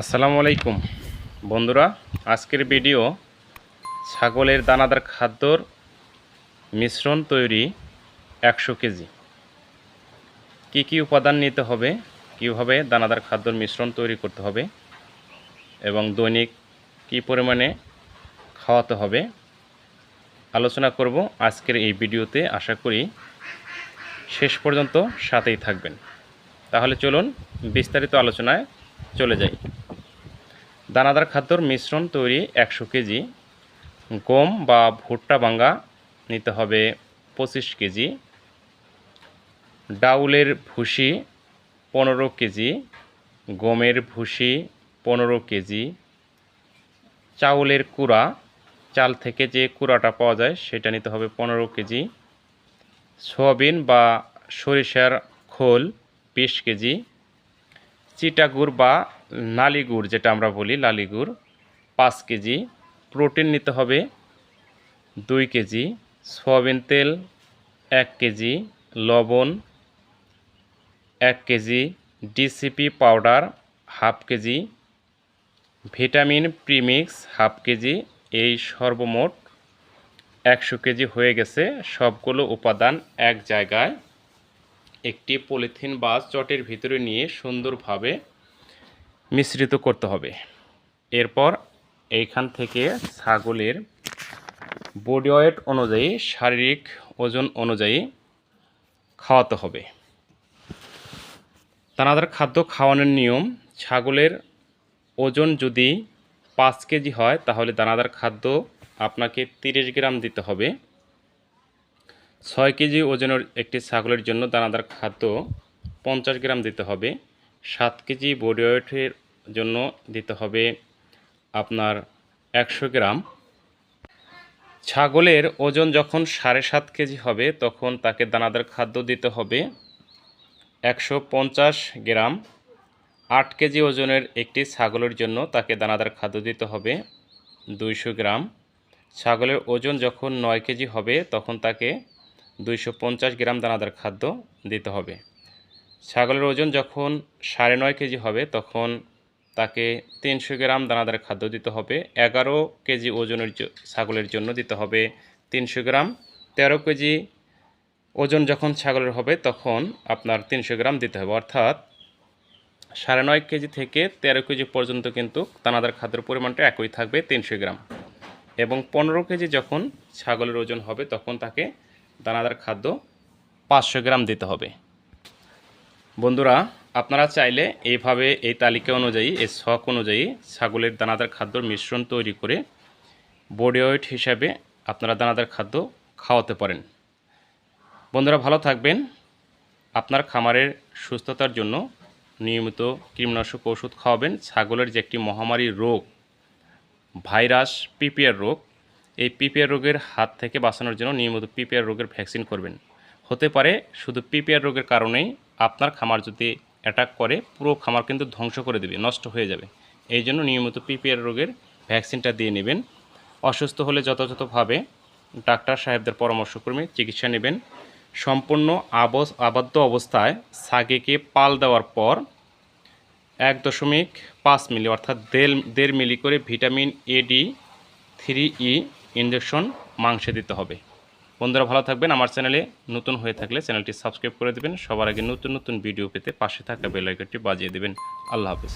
আসসালামু আলাইকুম। বন্ধুরা, আজকের ভিডিও ছাগলের দানাদার খাদ্যর মিশ্রণ তৈরি একশো কেজি। কি কি উপাদান নিতে হবে, কীভাবে দানাদার খাদ্যর মিশ্রণ তৈরি করতে হবে এবং দৈনিক কি পরিমাণে খাওয়াতে হবে আলোচনা করব আজকের এই ভিডিওতে। আশা করি শেষ পর্যন্ত সাথেই থাকবেন। তাহলে চলুন বিস্তারিত আলোচনায় চলে যাই। দানাদার খাদ্যর মিশ্রণ তৈরি একশো কেজি। গম বা ভুট্টা বাঙ্গা নিতে হবে পঁচিশ কেজি। ডাউলের ভুসি পনেরো কেজি। গমের ভুসি পনেরো কেজি। চাউলের কুড়া, চাল থেকে যে কুড়াটা পাওয়া যায় সেটা নিতে হবে পনেরো কেজি। সয়াবিন বা সরিষার খোল বিশ কেজি। চিটাগুড় বা নালিগুড় যেটা আমরা বলি লালিগুড়, পাঁচ কেজি। প্রোটিন নিতে হবে দুই কেজি। সয়াবিন তেল এক কেজি। লবণ এক KG. DCP powder half KG. Vitamin premix half KG. এই সর্বমোট একশো কেজি হয়ে গেছে। সবগুলো উপাদান এক জায়গায় একটি পলিথিন বা চটের ভিতরে নিয়ে সুন্দরভাবে মিশ্রিত করতে হবে। এরপর এইখান থেকে ছাগলের বডি ওয়েট অনুযায়ী, শারীরিক ওজন অনুযায়ী খাওয়াতে হবে। দানাদার খাদ্য খাওয়ানোর নিয়ম, ছাগলের ওজন যদি পাঁচ কেজি হয়, তাহলে দানাদার খাদ্য আপনাকে তিরিশ গ্রাম দিতে হবে। ছয় কেজি ওজনের একটি ছাগলের জন্য দানাদার খাদ্য পঞ্চাশ গ্রাম দিতে হবে। সাত কেজি বডি ওয়েটের জন্য দিতে হবে আপনার একশো গ্রাম। ছাগলের ওজন যখন সাড়ে সাত কেজি হবে, তখন তাকে দানাদার খাদ্য দিতে হবে একশো পঞ্চাশ গ্রাম। আট কেজি ওজনের একটি ছাগলের জন্য তাকে দানাদার খাদ্য দিতে হবে দুইশো গ্রাম। ছাগলের ওজন যখন নয় কেজি হবে, তখন তাকে দুইশো পঞ্চাশ গ্রাম দানাদার খাদ্য দিতে হবে। ছাগলের ওজন যখন সাড়ে নয় কেজি হবে, তখন তাকে তিনশো গ্রাম দানাদার খাদ্য দিতে হবে, এগারো কেজি ওজনের ছাগলের জন্য দিতে হবে, তিনশো গ্রাম, তেরো কেজি ওজন যখন ছাগলের হবে তখন আপনার তিনশো গ্রাম দিতে হবে। অর্থাৎ সাড়ে নয় কেজি থেকে তেরো কেজি পর্যন্ত কিন্তু দানাদার খাদ্যের পরিমাণটা একই থাকবে তিনশো গ্রাম। এবং পনেরো কেজি যখন ছাগলের ওজন হবে তখন তাকে দানাদার খাদ্য পাঁচশো গ্রাম দিতে হবে। বন্ধুরা আপনারা চাইলে এইভাবে এই তালিকা অনুযায়ী, এই শখ অনুযায়ী ছাগলের দানাদার খাদ্যর মিশ্রণ তৈরি করে বডি ওয়েট হিসাবে আপনারা দানাদার খাদ্য খাওয়াতে পারেন। বন্ধুরা, ভালো থাকবেন। আপনার খামারের সুস্থতার জন্য নিয়মিত কীটনাশক ওষুধ খাওয়াবেন। ছাগলের যে একটি মহামারী রোগ, ভাইরাস, পিপিআর রোগ, এই পিপিআর রোগের হাত থেকে বাঁচানোর জন্য নিয়মিত পিপিআর রোগের ভ্যাকসিন করবেন। হতে পারে শুধু পিপিআর রোগের কারণেই আপনার খামার যদি অ্যাটাক করে, পুরো খামার কিন্তু ধ্বংস করে দেবে, নষ্ট হয়ে যাবে। এই জন্য নিয়মিত পিপিআর রোগের ভ্যাকসিনটা দিয়ে নেবেন। অসুস্থ হলে যথাযথভাবে ডাক্তার সাহেবদের পরামর্শক্রমে চিকিৎসা নেবেন। সম্পূর্ণ আবস আবদ্ধ অবস্থায় সাগেকে পাল দেওয়ার পর এক দশমিক পাঁচ মিলি, অর্থাৎ দেড় দেড় মিলি করে vitamin A D three E injection মাংসে দিতে হবে। বন্ধুরা ভালো থাকবেন। আমার চ্যানেলে নতুন হয়ে থাকলে চ্যানেলটি সাবস্ক্রাইব করে দেবেন। সবার আগে নতুন নতুন ভিডিও পেতে পাশে থাকা বেল বাজিয়ে দেবেন। আল্লাহ হাফেজ।